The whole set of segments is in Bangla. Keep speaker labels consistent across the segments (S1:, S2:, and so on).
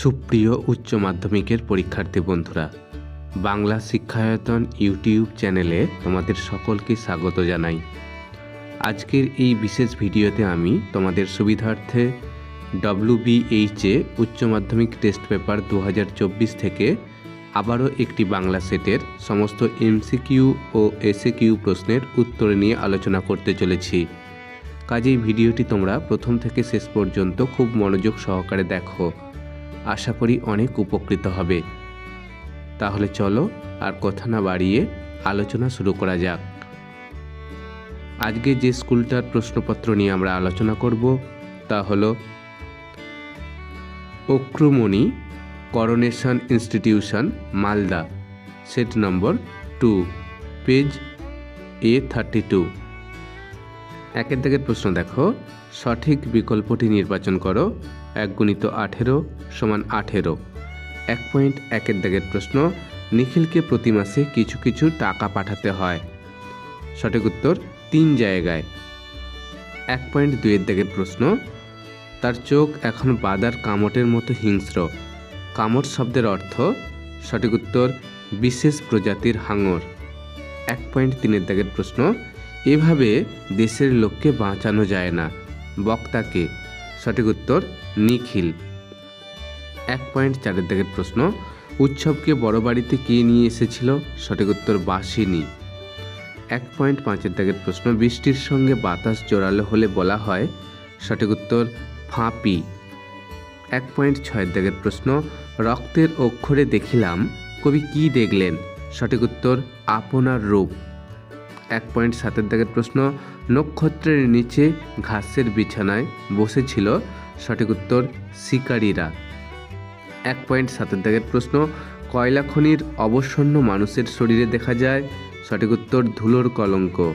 S1: সুপ্রিয় উচ্চ মাধ্যমিকের পরীক্ষার্থী বন্ধুরা, বাংলা শিক্ষায়তন ইউটিউব চ্যানেলে তোমাদের সকলকে স্বাগত জানাই। আজকের এই বিশেষ ভিডিওতে আমি তোমাদের সুবিধার্থে ডব্লিউবিএইচএ উচ্চ মাধ্যমিক টেস্ট পেপার দু হাজার চব্বিশ থেকে আবারও একটি বাংলা সেটের সমস্ত এমসিকিউ ও এসএকিউ প্রশ্নের উত্তর নিয়ে আলোচনা করতে চলেছি। কাজেই ভিডিওটি তোমরা প্রথম থেকে শেষ পর্যন্ত খুব মনোযোগ সহকারে দেখো। আশা করি অনেক উপকৃত হবে। তাহলে চলো আর কথা না বাড়িয়ে আলোচনা শুরু করা যাক। আজকে যে স্কুলটার প্রশ্নপত্র নিয়ে আমরা আলোচনা করব তা হলো Akrumoni coronation institution, Malda, set number two, page A thirty two. একের দাগের প্রশ্ন দেখো, সঠিক বিকল্পটি নির্বাচন করো। এক গুণিত আঠেরো সমান আঠেরো। এক পয়েন্ট একের দাগের প্রশ্ন, নিখিলকে প্রতি মাসে কিছু কিছু টাকা পাঠাতে হয়। সঠিক উত্তর, তিন জায়গায়। এক পয়েন্ট দুইয়ের দাগের প্রশ্ন, তার চোখ এখন বাদার কামটের মতো হিংস্র। কামট শব্দের অর্থ, সঠিক উত্তর, বিশেষ প্রজাতির হাঙর। এক পয়েন্ট তিনের দাগের প্রশ্ন, এভাবে দেশের লোককে বাঁচানো যায় না। বক্তাকে সঠিক উত্তর নিখিল। এক পয়েন্ট চারের দিকের প্রশ্ন, উৎসবকে বড় বাড়িতে কে নিয়ে এসেছিল? সঠিক উত্তর বাসিনী। এক পয়েন্ট পাঁচের দাগের প্রশ্ন, বৃষ্টির সঙ্গে বাতাস জোরালো হলে বলা হয়? সঠিক উত্তর, ফাঁপি। এক পয়েন্ট ছয়ের দাগের প্রশ্ন, রক্তের অক্ষরে দেখিলাম, কবি কি দেখলেন? সঠিক উত্তর, আপনার রূপ। এক পয়েন্ট সাতের দাগের প্রশ্ন নক্ষত্রের নিচে ঘাসের বিছানায় বসেছিল সঠিক উত্তর শিকারীরা। এক পয়েন্ট সাতের দাগের প্রশ্ন, কয়লা খনির অবসন্ন মানুষের শরীরে দেখা যায়? সঠিক উত্তর, ধুলোর কলঙ্ক।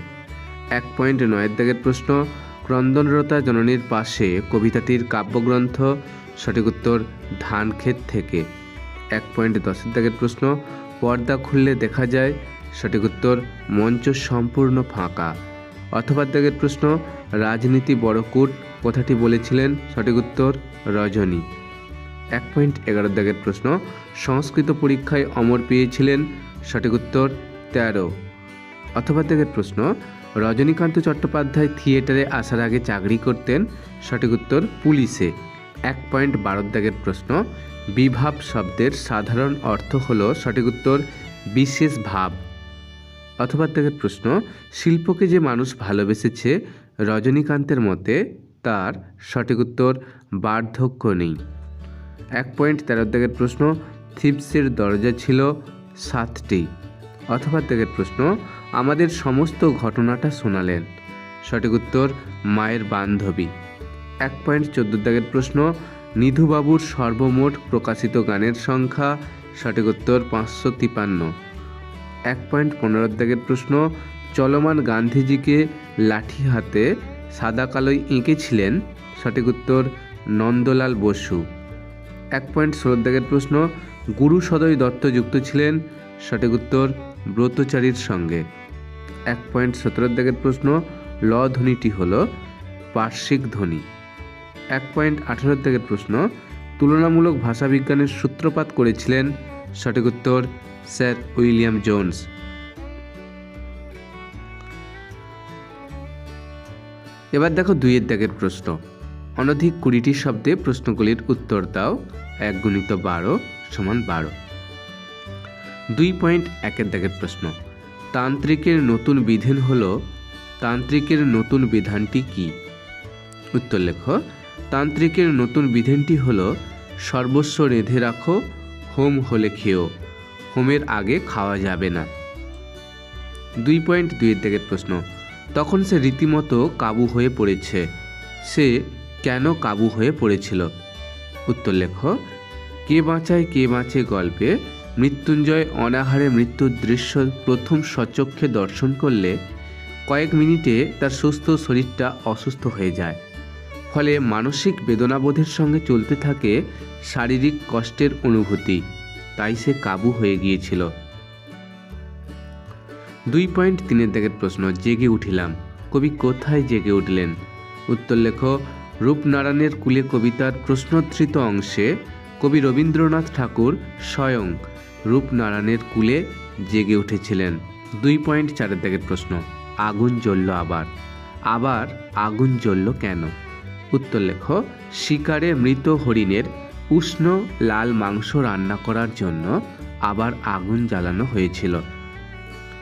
S1: এক পয়েন্ট নয়ের দাগের প্রশ্ন, ক্রন্দনরতা জননীর পাশে কবিতাটির কাব্যগ্রন্থ? সঠিক উত্তর, ধানক্ষেত থেকে। এক পয়েন্ট দশের দাগের প্রশ্ন, পর্দা খুললে দেখা যায়? সঠিক উত্তর, মঞ্চ সম্পূর্ণ ফাঁকা। অথবা দাগের প্রশ্ন, রাজনীতি বড় কূট কথাটি বলেছিলেন সঠিক উত্তর রজনী। এক পয়েন্ট এগারো দাগের প্রশ্ন, সংস্কৃত পরীক্ষায় অমর পেয়েছিলেন সঠিক উত্তর তেরো। অথবা দাগের প্রশ্ন, রজনীকান্ত চট্টোপাধ্যায় থিয়েটারে আসার আগে চাকরি করতেন সঠিক উত্তর পুলিশে। এক পয়েন্ট বারো দাগের প্রশ্ন, বিভাব শব্দের সাধারণ অর্থ হল সঠিক উত্তর বিশেষ ভাব। অথবা দাগের প্রশ্ন, শিল্পকে যে মানুষ ভালোবেসেছে রজনীকান্তের মতে, তার সঠিক উত্তর বার্ধক্য নেই। এক পয়েন্ট তেরো দাগের প্রশ্ন, থিপসের দরজা ছিল সাতটি। অথবা দাগের প্রশ্ন, আমাদের সমস্ত ঘটনাটা শোনালেন। সঠিক উত্তর, মায়ের বান্ধবী। এক পয়েন্ট চোদ্দ দাগের প্রশ্ন, নিধুবাবুর সর্বমোট প্রকাশিত গানের সংখ্যা, সঠিক উত্তর পাঁচশো তিপান্ন। এক পয়েন্ট পনেরো দাগের প্রশ্ন, চলমান গান্ধীজিকে লাঠি হাতে সাদা কালোয় এঁকেছিলেন? সঠিক উত্তর, নন্দলাল বসু। এক পয়েন্ট ষোলো দাগের প্রশ্ন, গুরু সদয় দত্ত যুক্ত ছিলেন? সঠিক উত্তর, ব্রতচারীর সঙ্গে। এক পয়েন্ট সতেরো দাগের প্রশ্ন, ল ধ্বনিটি হল পার্শ্বিক ধ্বনি। এক পয়েন্ট আঠারো দাগের প্রশ্ন, তুলনামূলক ভাষাবিজ্ঞানের সূত্রপাত করেছিলেন? সঠিক উত্তর স্যার উইলিয়াম জোন্স। এবার দেখো দুইয়ের দাগের প্রশ্ন। অনধিক কুড়িটি শব্দে প্রশ্নগুলির উত্তর দাও, এক গুণিত বারো সমান বারো। দুই পয়েন্ট একের দাগের প্রশ্ন। তান্ত্রিকের নতুন বিধান হল, তান্ত্রিকের নতুন বিধানটি কি? উত্তর লেখ, তান্ত্রিকের নতুন বিধানটি হল, সর্বস্ব রেঁধে রাখো, হোম হলে খেও। হোমের আগে খাওয়া যাবে না। দুই পয়েন্ট দুইয়ের দিকের প্রশ্ন, তখন সে রীতিমতো কাবু হয়ে পড়েছে। সে কেন কাবু হয়ে পড়েছিল? উত্তর লেখ, কে বাঁচায় কে বাঁচে গল্পে মৃত্যুঞ্জয় অনাহারে মৃত্যুর দৃশ্য প্রথম সচক্ষে দর্শন করলে কয়েক মিনিটে তার সুস্থ শরীরটা অসুস্থ হয়ে যায়। ফলে মানসিক বেদনাবোধের সঙ্গে চলতে থাকে শারীরিক কষ্টের অনুভূতি। তাই সে কাবু হয়ে গিয়েছিল। দুই পয়েন্ট তিনের দাগের প্রশ্ন, জেগে উঠিলাম। কবি কোথায় জেগে উঠলেন? উত্তর লেখ, রূপনারায়ণের কুলে কবিতার প্রশ্নোত্থিত অংশে কবি রবীন্দ্রনাথ ঠাকুর স্বয়ং রূপনারায়ণের কুলে জেগে উঠেছিলেন। দুই পয়েন্ট চারের দাগের প্রশ্ন, আগুন জ্বলল আবার। আবার আগুন জ্বলল কেন? উত্তর লেখ, শিকারে মৃত হরিণের উষ্ণ লাল মাংস রান্না করার জন্য আবার আগুন জ্বালানো হয়েছিল।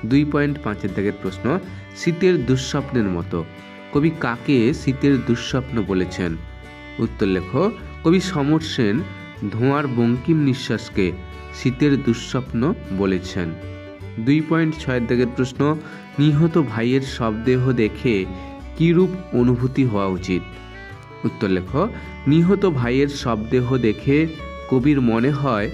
S1: দুই পয়েন্ট পাঁচের দাগের প্রশ্ন, শীতের দুঃস্বপ্নের মতো। কবি কাকে শীতের দুঃস্বপ্ন বলেছেন? উত্তর লেখ, কবি সমর সেন ধোঁয়ার বঙ্কিম নিঃশ্বাসকে শীতের দুঃস্বপ্ন বলেছেন। দুই পয়েন্ট ছয়ের দাগের প্রশ্ন, নিহত ভাইয়ের শবদেহ দেখে কীরূপ অনুভূতি হওয়া উচিত? উত্তর লেখ, নিহত ভাইয়ের শবদেহ দেখে কবির মনে হয়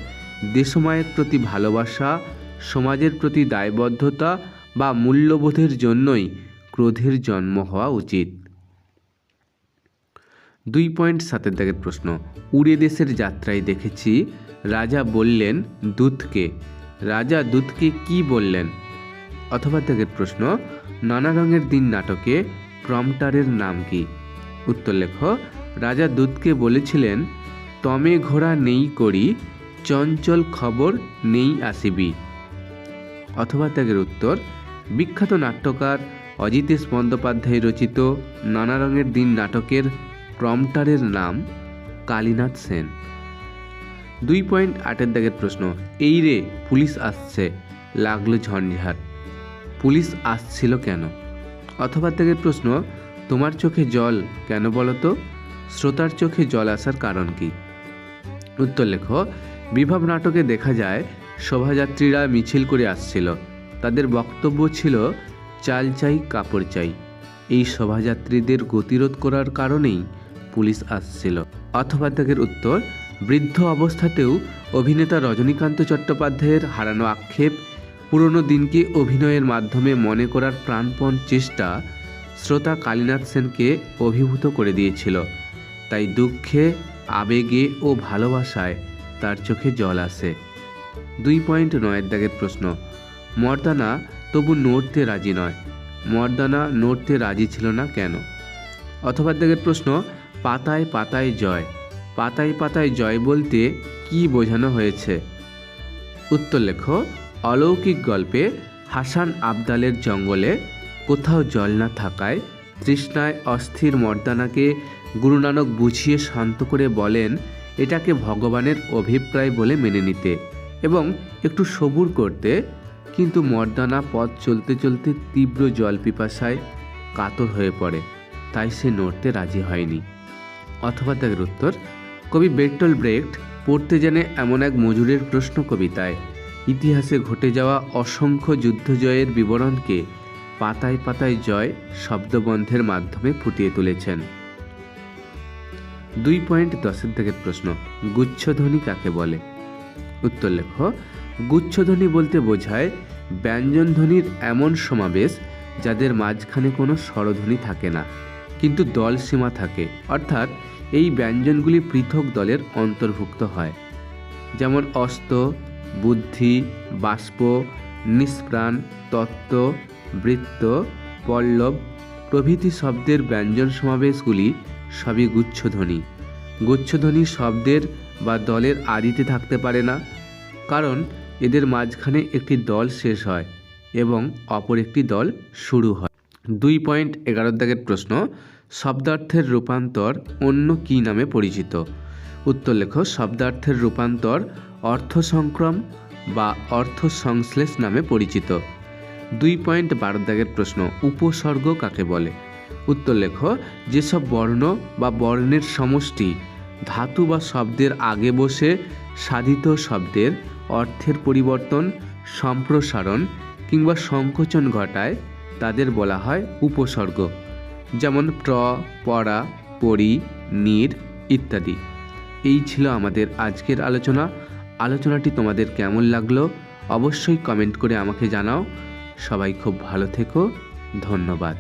S1: দেশমায়ের প্রতি ভালোবাসা, সমাজের প্রতি দায়বদ্ধতা বা মূল্যবোধের জন্যই ক্রোধের জন্ম হওয়া উচিত। দুই পয়েন্ট সাতের দাগের প্রশ্ন, উড়ে দেশের যাত্রায় দেখেছি, রাজা বললেন দূতকে। রাজা দূতকে কি বললেন? অথবা দাগের প্রশ্ন, নানা রঙের দিন নাটকে প্রম্পটারের নাম কি? উত্তর লেখ, রাজা দূতকে বলেছিলেন, তমে ঘোড়া নেই করি, চঞ্চল খবর নেই আসিবি। অথবা ত্যাগের উত্তর, বিখ্যাত নাট্যকার অজিতেশ বন্দ্যোপাধ্যায় রচিত নানা রঙের দিন নাটকের প্রম্পটারের নাম কালীনাথ সেন। দুই পয়েন্ট আটের দাগের প্রশ্ন, এই রে, পুলিশ আসছে। লাগল ঝঞ্ঝাট, পুলিশ আসছিল কেন? অথবা ত্যাগের প্রশ্ন তোমার চোখে জল কেন বলো তো? শ্রোতার চোখে জল আসার কারণ কি? উত্তর লেখ, বিভব নাটকে দেখা যায়, শোভাযাত্রীরা মিছিল করে আসছিল। তাদের বক্তব্য ছিল, চাল চাই, কাপড় চাই। এই শোভাযাত্রীদের গতিরোধ করার কারণেই পুলিশ আসছিল। অথবা ত্যাগের উত্তর, বৃদ্ধ অবস্থাতেও অভিনেতা রজনীকান্ত চট্টোপাধ্যায়ের হারানো আক্ষেপ, পুরনো দিনকে অভিনয়ের মাধ্যমে মনে করার প্রাণপণ চেষ্টা শ্রোতা কালীনাথ সেনকে অভিভূত করে দিয়েছিল। তাই দুঃখে, আবেগে ও ভালোবাসায় তার চোখে জল আসে। দুই পয়েন্ট নয়ের দাগের প্রশ্ন, মর্দানা তবু নড়তে রাজি নয়। মর্দানা নড়তে রাজি ছিল না কেন? অথবা দাগের প্রশ্ন, পাতায় পাতায় জয়। পাতায় পাতায় জয় বলতে কি বোঝানো হয়েছে? উত্তর লেখ, অলৌকিক গল্পে হাসান আবদালের জঙ্গলে কোথাও জল না থাকায় তৃষ্ণায় অস্থির মর্দানাকে গুরু নানক বুঝিয়ে শান্ত করে বলেন, এটাকে ভগবানের অভিপ্রায় বলে মেনে নিতে এবং একটু সবুর করতে। কিন্তু মর্দানা পথ চলতে চলতে তীব্র জল পিপাসায় কাতর হয়ে পড়ে। তাই সে নড়তে রাজি হয়নি। অথবা তাদের উত্তর, কবি বেটল ব্রেক্ট পড়তে জানে এমন এক মজুরের প্রশ্ন কবিতায়, ইতিহাসে ঘটে যাওয়া অসংখ্য যুদ্ধজয়ের বিবরণকে পাতায় পাতায় জয় শব্দবন্ধের মাধ্যমে ফুটিয়ে তুলেছেন। দুই পয়েন্ট দশের থেকে প্রশ্ন, গুচ্ছধ্বনি কাকে বলে? উত্তর লেখ, গুচ্ছধ্বনি বলতে বোঝায় ব্যঞ্জনধ্বনির এমন সমাবেশ যাদের মাঝখানে কোনো স্বরধ্বনি থাকে না, কিন্তু দল সীমা থাকে, অর্থাৎ এই ব্যঞ্জনগুলি পৃথক দলের অন্তর্ভুক্ত হয়। যেমন অস্ত, বুদ্ধি, বাষ্প, নিষ্প্রাণ, তত্ত্ব বৃত্ত, পল্লব প্রভৃতি শব্দের ব্যঞ্জন সমাবেশগুলি সবই গুচ্ছধ্বনি। গুচ্ছধ্বনি শব্দের বা দলের আদিতে থাকতে পারে না, কারণ এদের মাঝখানে একটি দল শেষ হয় এবং অপর একটি দল শুরু হয়। দুই পয়েন্ট এগারো দাগের প্রশ্ন, শব্দার্থের রূপান্তর অন্য কী নামে পরিচিত? উত্তর লেখ, শব্দার্থের রূপান্তর অর্থ সংক্রম বা অর্থ সংশ্লেষ নামে পরিচিত। দুই পয়েন্ট বারো দাগের প্রশ্ন, উপসর্গ কাকে বলে? উত্তর লেখ, যেসব বর্ণ বা বর্ণের সমষ্টি ধাতু বা শব্দের আগে বসে সাধিত শব্দের অর্থের পরিবর্তন, সম্প্রসারণ কিংবা সংকোচন ঘটায়, তাদের বলা হয় উপসর্গ। যেমন প্র পড়া পরি, নির ইত্যাদি। এই ছিল আমাদের আজকের আলোচনা। আলোচনাটি তোমাদের কেমন লাগল? অবশ্যই কমেন্ট করে আমাকে জানাও। সবাই খুব ভালো থেকো ধন্যবাদ।